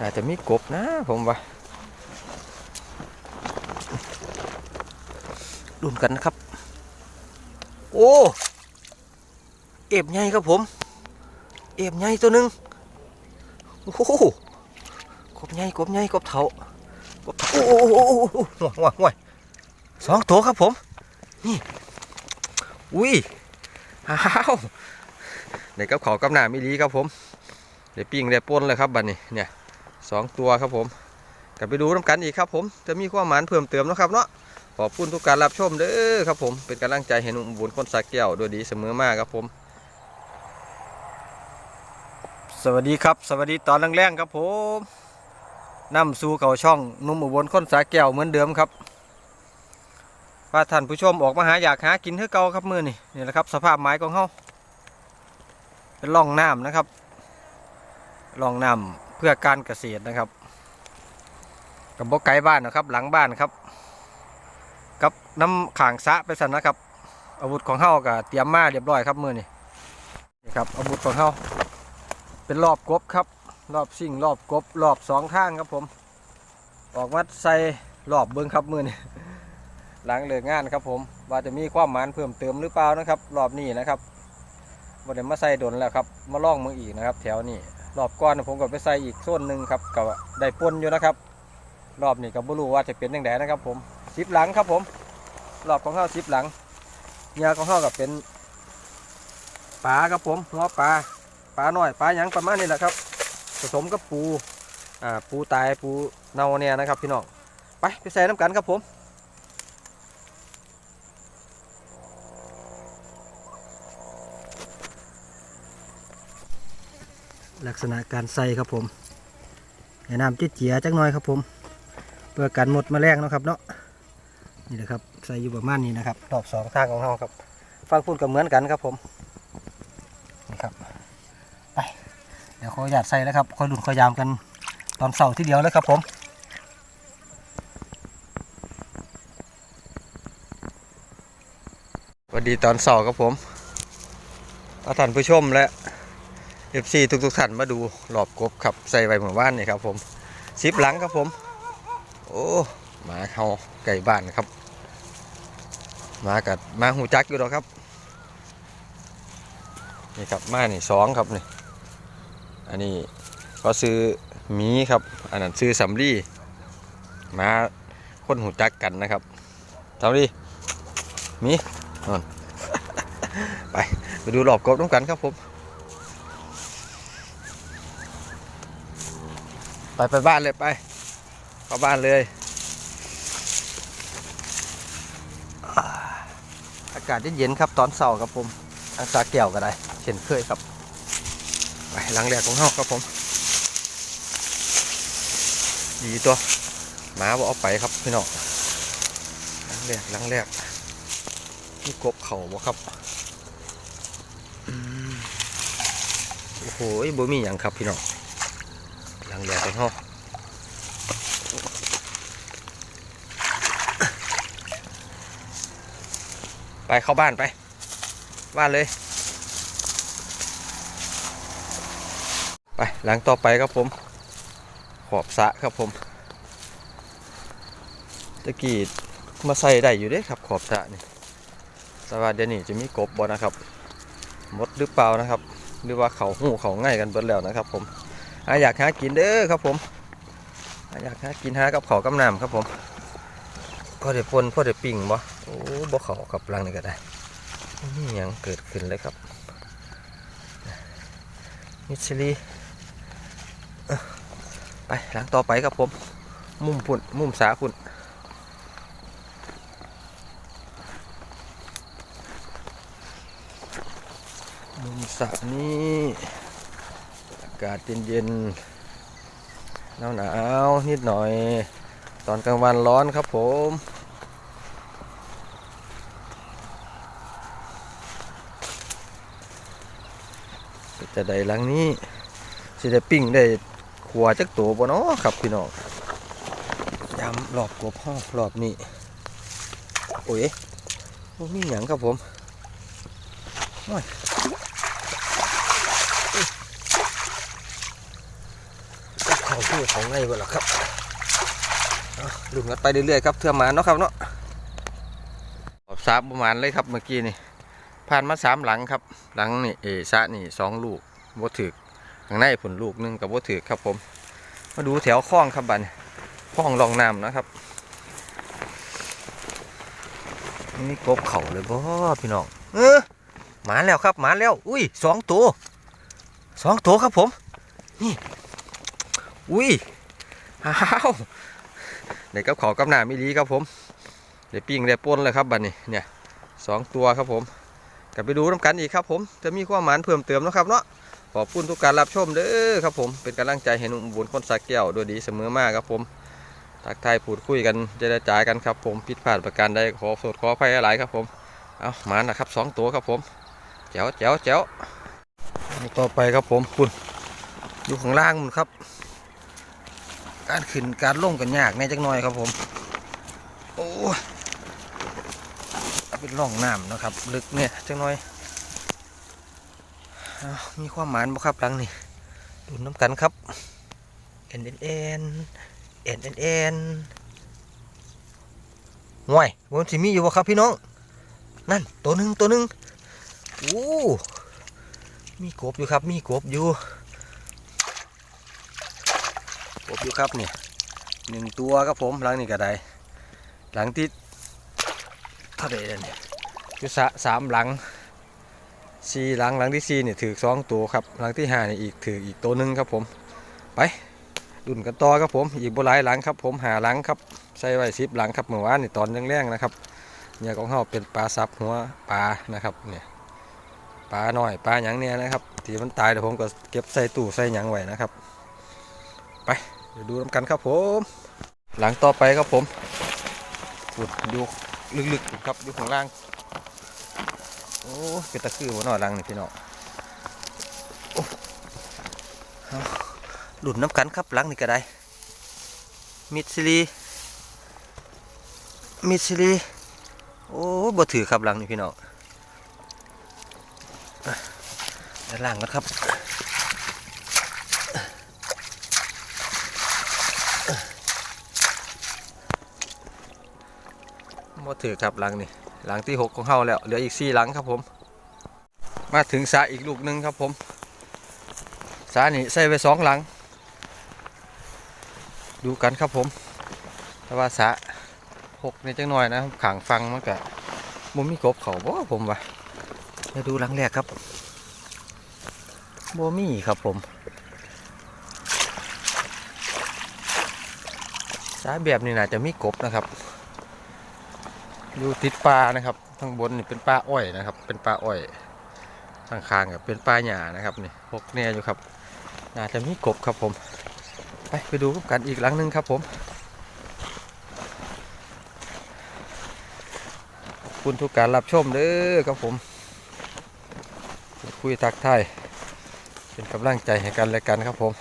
อาจจะมีกบนะผมว่าดุนกันนะครับ โอ้ เอบใหญ่ครับผม เอบใหญ่ตัวหนึ่งโอ้โหกบใหญ่กบใหญ่กบเถากบเถาโอ้โหโอ้โหโอ้โหห่วยห่วยห่วยสองตัวครับผม นี่ อุ้ยอ้าวเด็กกับเขาวกับหน้ามิลีครับผมเดี๋ยวปิ้งเดี๋ยวป่นเลยครับบัดนี้เนี่ย สองตัวครับผมกลับไปดูน้ำกันอีกครับผมจะมีความหมานเพิ่มเติมนะครับเนาะขอบคุณทุกการรับชมเด้อครับผมเป็นกำลังใจให้หนุ่มบุญคนสักแก้วโดยดีเสมอมากครับผมสวัสดีครับ สวัสดีตอนแรงๆครับผมนำสู่เขาช่องหนุ่มอุบลคนสาแก้วเหมือนเดิมครับว่าท่านผู้ชมออกมาหาอยากหากินเท่าเก่าครับมือนี่นี่แหละครับ สภาพไม้ของเขาเป็นร่องน้ำนะครับลองน้ำ พื่อการเกษตรนะครับกับบกไก่บ้านนะครับ หลังบ้านครับกับน้ำข่างสะไปสันนะครับ อาวุธของเฮาก็เตรียมมาเรียบร้อยครับมือนี่นี่ครับอาวุธของเฮาเป็นรอบกบครับ รอบสิ่งรอบกบรอบสองข้างครับผม ออกมาใส่รอบเบิ้งครับมือนี่หลังเลิกงานครับผม ว่าจะมีความหมานเพิ่มเติมหรือเปล่านะครับ รอบนี้นะครับว่าเดี๋ยวมาใส่ดนแล้วครับ มาล่องมืออีกนะครับ แถวนี้ รอบก่อนผมก็ไปใส่อีกโซนหนึ่งครับก็ได้ปนอยู่นะครับ รอบนี้ก็บ่รู้ว่าจะเป็นยังไงนะครับ ผมสิบหลังครับผม รอบของเขาสิบหลังเนื้อของเขาก็เป็นปลาครับผมหัวปลาปลาหน่อยปลาหยังประมาณนี้แหละครับ ผสมกับปูอ่าปูตายปูเน่าเนี่ยนะครับ พี่น้องไปไปใส่น้ำกันครับผม ลักษณะการใส่ครับผมแนะนำเจียจักหน่อยครับผม เพื่อกันหมดแมลงนะครับเนาะนี่แหละครับใส่อยู่ประมาณนี้นะครับรอบสองทางของเราครับฟังพูดก็เหมือนกันครับผมนี่ครับไปเดี๋ยวขออนุญาตใส่แล้วครับคอยหลุดคอยยามกันตอนเสาร์ที่เดียวเลยครับผมสวัสดีตอนเสาร์ครับผมท่านผู้ชมและ เอฟซีทุกๆท่านมาดูหลอบกบครับใส่ไว้หมือนบ้านนี่ครับผมซิปหลังครับผม โอ้หมาเขาไก่บ้านครับ มากัดมาหูจักอยู่หรอกครับ นี่ครับมานี่สองครับนี่อันนี้ก็ซื้อมีครับ อันนั้นซื้อสำลีมาคนหูจักกันนะครับสำลีมีนอนไปไปดูหลอบกบต้องกันครับผม ไปไปบ้านเลยไปเข้าบ้านเลย อากาศเย็นๆครับตอนเสาร์ครับผมอากาศแก้วก็ได้เช่นเคยครับ ไปหลังแรกของเฮาครับผม ดีตัวหมาบอกเอาไปครับพี่น้องหลังแรกหลังแรกนี่กบเข่าบ่ครับโอ้โหบ่มีอย่างครับพี่น้อง หลังแดดไปห้องไปเข้าบ้านไป บ้านเลย ไปหลังต่อไปครับผม ขอบสะครับผมตะกี้มาใส่ได้อยู่เด้ครับขอบสะนี่สวัสดีนี่จะมีกบบ่นะครับมดหรือเปล่านะครับ หรือว่าเขาหูเขาง่ายกันเบิดแล้วนะครับผม อาอยากหากินเด้อครับผมอาอยากหากินหากับขาวกับน้ำครับผมพ่อเดี๋ยวปนพ่อเดี๋ยวปิ่งบ่โอ้บ่เขากับรังนี่ก็ได้นี่ยังเกิดขึ้นเลยครับมิชลีไปหลังต่อไปครับผม มุมพุ่นมุมสาพุ่นมุมสานี่ากาศเย็นๆหนาวหนาวนิดหน่อย ตอนกลางวันร้อนครับผมจะได้หลังนี้สิได้ปิ้งได้ขัวจักตัวบ่เนาะครับพี่น้องยำรอบกบห้องรอบนี้โอ้ยบ่มีหยังครับผมโอ้ย เข้าที่ของไงบ่ล่ะครับเอาลุ้นกันไปเรื่อยๆครับเทื่อมาเนาะครับเนาะขอบสาประมาณเลยครับเมื่อกี้นี่ผ่านมาสามหลังครับหลังนี่เอสะนี่สองลูกบ่ถือข้างในผลลูกหนึงกับบ่ถือครับผม มาดูแถวคลองครับบันคลองรองน้ำนะครับนี่กบเข่าเลยบ่พี่น้องเออหมาแล้วครับหมาแล้ว อุ้ยสองตัวสองตัวครับผม นี่ อุ้ยอ้าวเด็กกับเขากับหนาไม่ดีครับผมเดี๋ยวปิ้งได้ป่นเลยครับบัดนี้เนี่ยสองตัวครับผมกลับไปดูน้ำกันอีกครับ ผมจะมีความหมานเพิ่มเติมนะครับเนาะขอบคุณทุกการรับชมเด้อครับผมเป็นกำลังใจให้หนุ่มบุญคนสาแก้วด้วยดีเสมอมากครับผมทักทายพูดคุยกันเจรจากันครับ ผมผิดพลาดประการใดขอโทษขออภัยหลายครับผมเอามานะครับสองตัวครับผมแจ๋วแจ๋วแจ๋วต่อไปครับผมคุณอยู่ข้างล่างมันครับ การขึ้นการลงกันยากแน่จักหน่อยครับผม โอ้เป็นร่องน้ำนะครับ ลึกเนี่ยจักหน่อยอมีความหมานบ่ครับหลังนี่ดูน้ำกันครับเอ็นเอ็นเอ็นเอ็นเอ็นเอ็นห่วยมันสิมีอยู่บ่ครับพี่น้อง นั่นตัวหนึ่งตัวหนึ่งโอ้มีกบอยู่ครับ มีกบอยู่ บอยู่ครับเนี่ยหนึ่งตัวครับผมหลังนี่ก็ได้หลังที่เท่าไหร่เนี่ยอยู่สะสามหลังสี่หลังหลังที่สี่เนี่ยถือสองตัวครับหลังที่ห้าเนี่ยอีกถืออีกตัวหนึ่งครับผมไปดุนกันต่อครับผมอีกบหลายหลังครับผมหาหลังครับใส่ไว้สิบหลังครับเมื่อวานนี่ตอนแรงๆนะครับเนี่ยของเขาเป็นปลาซับหัวปลานะครับเนี่ยปลาหน่อยปลาหยังเนี่ยนะครับที่มันตายเดี๋ยวผมก็เก็บใส่ตู้ใส่หยังไว้นะครับ ไป เดี๋ยวดูน้ำกันครับผม หลังต่อไปครับผมขุดดูลึกๆครับอยู่ข้างล่าง โอ้เป็นตะคือหัวหน่อยลังนี่พี่น้องหลุดน้ำกันครับหลังนี่ก็ได้ มิดซิลีมิดซิลีโอ้บ่ถือครับหลังนี่พี่น้องด้านล่างกันครับ ถือครับหลังนี่หลังที่หกของเฮาแล้วเหลืออีกสี่หลังครับผม มาถึงสาอีกลูกหนึ่งครับผมสานี่ใส่ไปสองหลัง ดูกันครับผม แต่ว่าสาหกนี่จังหน่อยนะขางฟังมันกะมุมมีกบเขาบ่ผมว่ามาดูหลังแรกครับโบมี่ครับผมสาแบบนี้น่าจะมีกบนะครับ อยู่ติดปลานะครับข้างบนนี่เป็นปลาอ้อยนะครับ เป็นปลาอ้อยข้างคางกับเป็นปลาหญ้านะครับนี่พกเนี่ยอยู่ครับน่าจะมีกบครับผม ไปไปดูกันอีกหลังหนึงครับผมคุณทุกการรับชมเด้อครับผม คุยทักทายเป็นกำลังใจให้กันและกันครับผม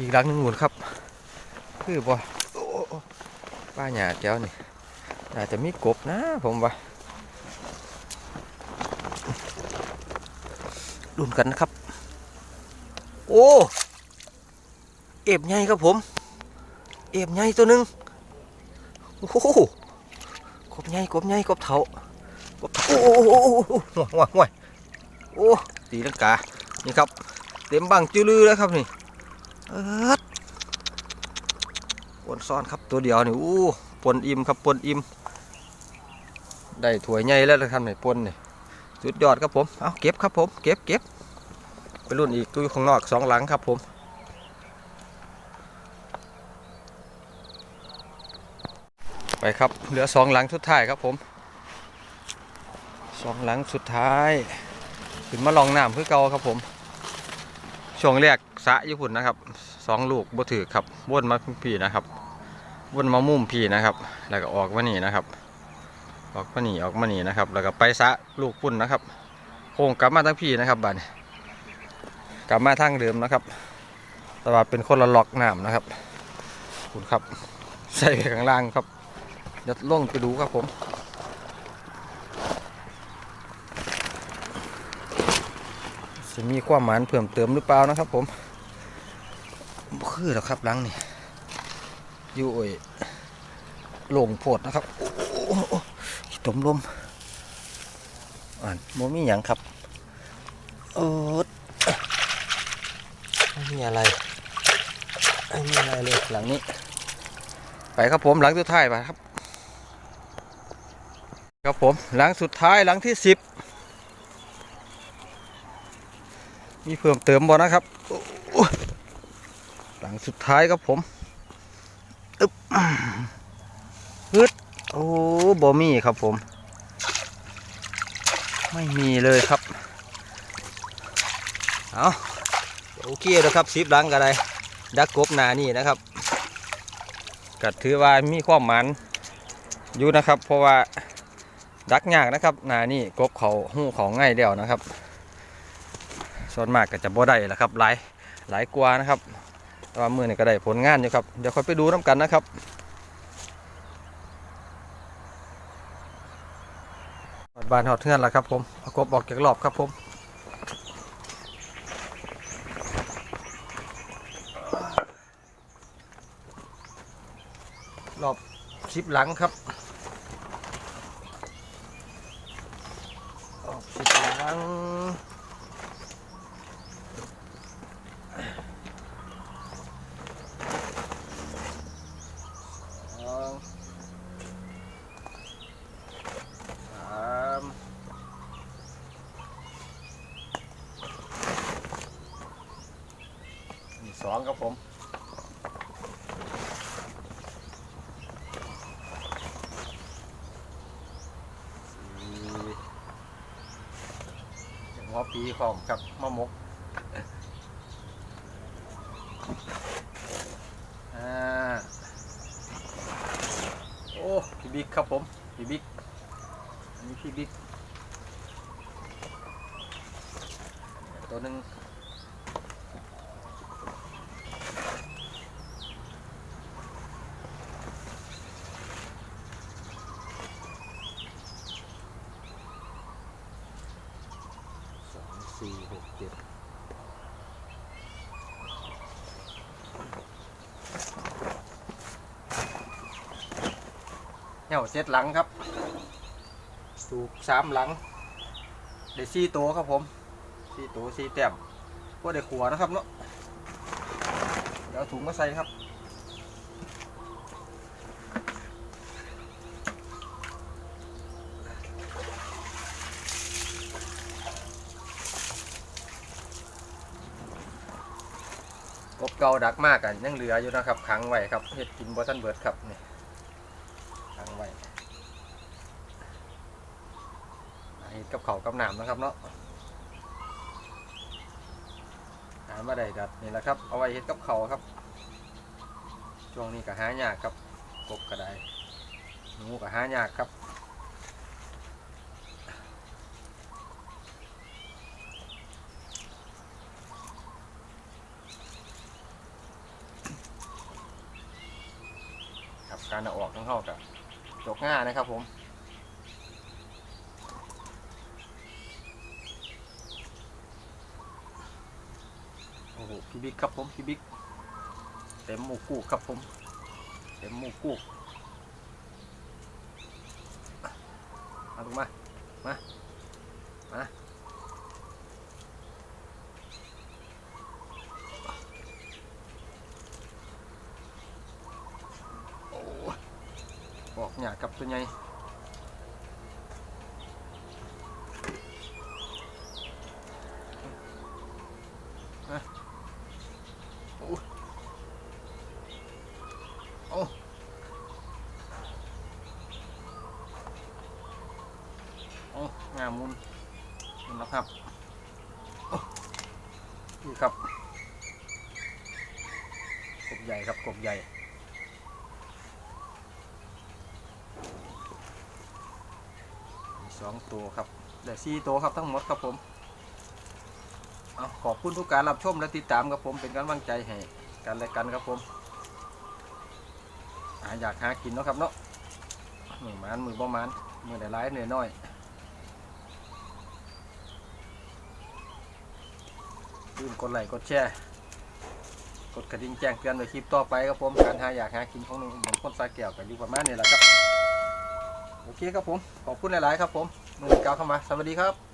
อีกหลังหนึงหมุนครับ คือบ่โอ้โอ้ ป้าหยาเจ้านี่อาจจะมีกบนะผมว่าดุนกันนะครับ โอ้เอฟใหญ่ครับผม เอฟใหญ่ตัวหนึ่งโอ้โหกบใหญ่กบใหญ่กบเถากบเถาโอ้โหโอ้โหโอ้โหห่วยห่วยโอ้ตีลังกานี่ครับเต็มบังจื้อลือแล้วครับนี่เอิ ปนซ้อนครับตัวเดียวนี่อู้ปนอิ่มครับปนอิ่มได้ถ้วยใหญ่แล้วนะครับนี่ปนนี่สุดยอดครับผมเอาเก็บครับผมเก็บเก็บไปรุ่นอีกตัวอยู่ข้างนอกสองหลังครับผมไปครับเหลือสองหลังสุดท้ายครับผมสองหลังสุดท้ายขึ้นมาลองน้ำเพื่อเก่าครับผมช่วงแรกสะญี่ปุ่นนะครับ สองลูกบ่ถือครับวนมาพี่นะครับวนมามุมพี่นะครับ แล้วก็ออกมานี่นะครับ ออกมานี่ออกมานี่นะครับ แล้วก็ไปสะลูกปุ่นนะครับโค้งกลับมาทั้งพี่นะครับบ้านกลับมาทางเดิมนะครับ แต่ว่าเป็นคนละล็อกน้ำนะครับคุณครับ ใส่ข้างล่างครับเดี๋ยวลงไปดูครับผมจะมีความหมานเพิ่มเติมหรือเปล่านะครับผม คือหรอกครับหลังนี่อยู่โอ้ยโล่งโพดนะครับโอ้โอ้โอ้ขี้ตมลมอ่านโมมีหยังครับโอ้ไม่มีอะไรไม่มีอะไรเลยหลังนี้ ไปครับผมหลังสุดท้ายไปครับ ครับผมหลังสุดท้ายหลังที่สิบมีเพิ่มเติมบ่นะครับ หลังสุดท้ายครับผมอึ๊บฮึดโอ้บ่มีครับผม ไม่มีเลยครับ เอาโอเคแล้วครับสิบหลังก็ได้ดักกบหนานี่นะครับก็ถือว่ามีความหมันอยู่นะครับ เพราะว่าดักยากนะครับหนานี่กบเขาหู้เขาง่ายเดียวนะครับ ส่วนมากก็จะบ่ได้แหละครับหลายหลายกว่านะครับ แต่ว่ามือนี่ก็ได้ผลงานอยู่ครับ เดี๋ยวค่อยไปดูน้ำกันนะครับหอดบานหอดเทือนแล้วครับผมประกบออกจากรอบครับผมรอบชิปหลังครับ ออกสิบครั้งสองสามนี่สอง ครับผมหัวปีของกับมะมกอ่าโอ้พี่บิ๊กครับผมพี่บิ๊กอันนี้พี่บิ๊กตัวหนึ่ง สองสี่หกเจ็ดเหี่ยวเจ็ดหลังครับ ถูกสามหลัง ได้สี่ตัวครับผมสี่ตัวสี่แต้มพวกได้ขัวนะครับเนาะเดี๋ยวเอาถุงมาใส่ครับ บเก่าดักมากกันยังเหลืออยู่นะครับขังไว้ครับเห็ดกินบอทันเบิร์ดครับนี่ขังไว้เห็ดกับเขากับหนามนะครับเนาะหามาได้ครับนี่แหละครับเอาไว้เห็ดกับเขาครับช่วงนี้ก็หายากครับกบก็ได้หนูก็หายากครับ การเอาออกทั้งเข้ากับจกง่านะครับผมโอ้โหพี่บิ๊กครับผมพี่บิ๊กเต็มหมูกูกครับผมเต็มหมูกูกมาลงมามามาโอ้ยออ กับตัวใหญ่โอ้โอ้งามมุนนี่แล้วครับนี่ครับกบใหญ่ครับกบใหญ่ องตัวครับแต่สี่ตัวครับทั้งหมดครับผมอขอบคุณทุกการรับชมและติดตามครับผมเป็นกำลังใจให้กันและกันครับผมอยากหากินเนาะครับเนาะมือมันมือบ่มันมือได้ร้ายเหนื่อยน้อยลืมกดไลค์กดแชร์กดกระดิ่งแจ้งเตือนในคลิปต่อไปครับผมการหาอยากหากินของหนุ่มคนสาแก้วกันอยู่ประมาณนี้แหละครับ โอเคครับผม ขอบคุณหลาย ๆ ครับผมนุ่มกาวเข้ามา สวัสดีครับ